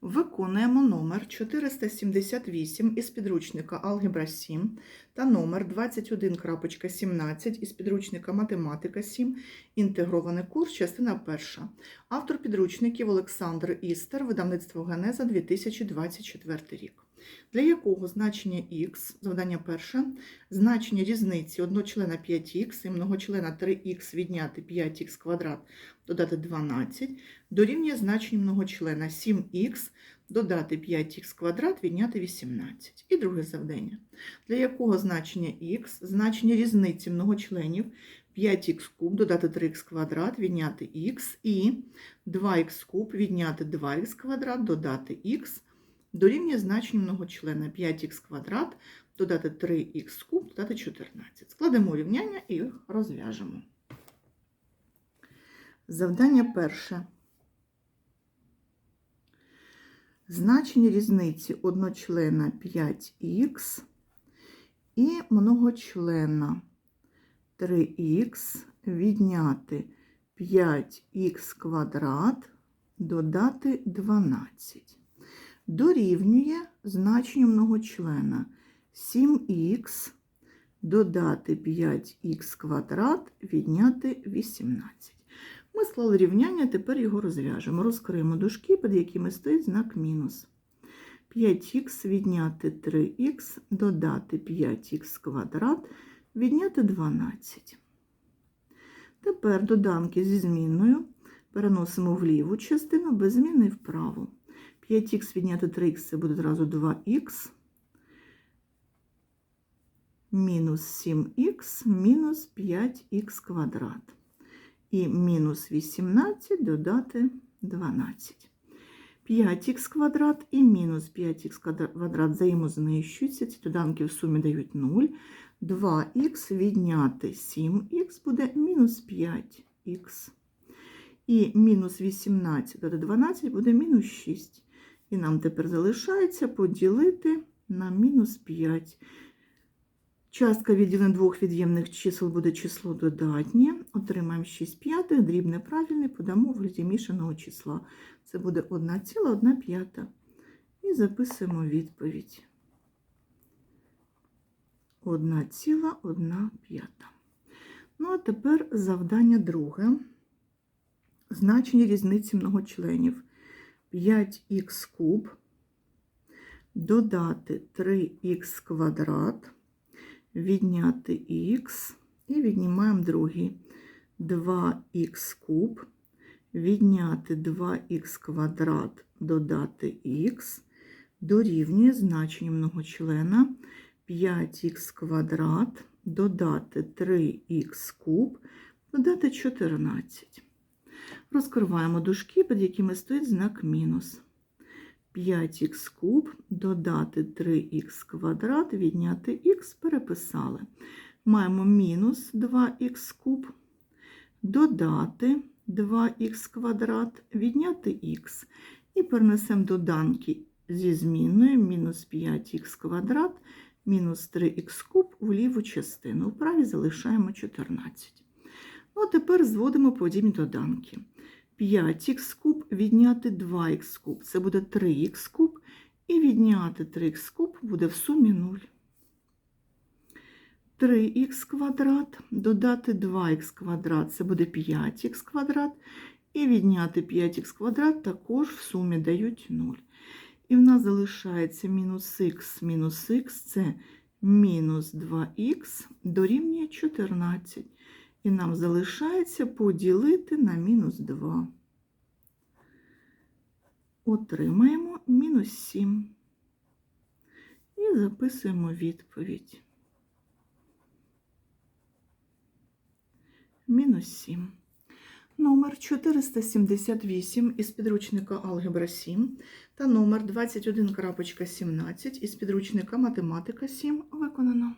Виконуємо номер 478 із підручника Алгебра 7 та номер 21.17 із підручника Математика 7. Інтегрований курс, частина перша. Автор підручників Олександр Істер, видавництво Генеза 2024 рік. Для якого значення х, завдання перше, значення різниці одночлена 5х і многочлена 3х відняти 5х квадрат додати 12 дорівнює значенню многочлена 7х додати 5х квадрат відняти 18. І друге завдання. Для якого значення х, значення різниці многочленів 5х куб додати 3х квадрат відняти х і 2х куб відняти 2х квадрат додати х дорівнює значенню многочлена 5х квадрат додати 3х куб додати 14. Складемо рівняння і розв'яжемо. Завдання перше. Значення різниці одночлена 5х і многочлена 3х відняти 5х квадрат додати 12. Дорівнює значенню многочлена 7х додати 5х квадрат відняти 18. Ми склали рівняння, тепер його розв'яжемо. Розкриємо дужки, під якими стоїть знак мінус. 5х відняти 3х, додати 5х квадрат, відняти 12. Тепер доданки зі змінною переносимо в ліву частину, без зміни вправо. 5х відняти 3х це буде одразу 2х. Мінус 7х мінус 5х квадрат і мінус 18 додати 12. 5х квадрат і мінус 5х квадрат взаємознищуються. Ці доданки в сумі дають 0. 2х відняти 7х буде мінус 5х. І мінус 18 додати 12 буде мінус 6. І нам тепер залишається поділити на мінус 5. Частка відділення двох від'ємних чисел буде число додатнє. Отримаємо 6 п'ятих, дріб неправильний, подамо в вигляді числа. Це буде 1,1 п'ята. І записуємо відповідь. 1,1 п'ята. Ну, а тепер завдання друге. Значення різниці многочленів. 5х куб додати 3х квадрат відняти х і віднімаємо другий 2х куб, відняти 2х квадрат, додати х, дорівнює значенню многочлена 5х квадрат, додати 3х куб, додати 14. Розкриваємо дужки, під якими стоїть знак мінус. 5х куб, додати 3х квадрат, відняти х, переписали. Маємо мінус 2х куб, додати 2х квадрат, відняти х. І перенесемо доданки зі зміною мінус 5х квадрат, мінус 3х куб в ліву частину. В правій залишаємо 14. А тепер зводимо подібні доданки. 5х куб відняти 2х куб. Це буде 3х куб. І відняти 3х куб буде в сумі 0. 3х квадрат, додати 2х квадрат, це буде 5х квадрат. І відняти 5х квадрат також в сумі дають 0. І в нас залишається мінус х мінус х, це мінус 2х дорівнює 14. І нам залишається поділити на мінус 2. Отримаємо мінус 7. І записуємо відповідь. Мінус 7. Номер 478 із підручника Алгебра 7 та номер 21.17 із підручника Математика 7 виконано.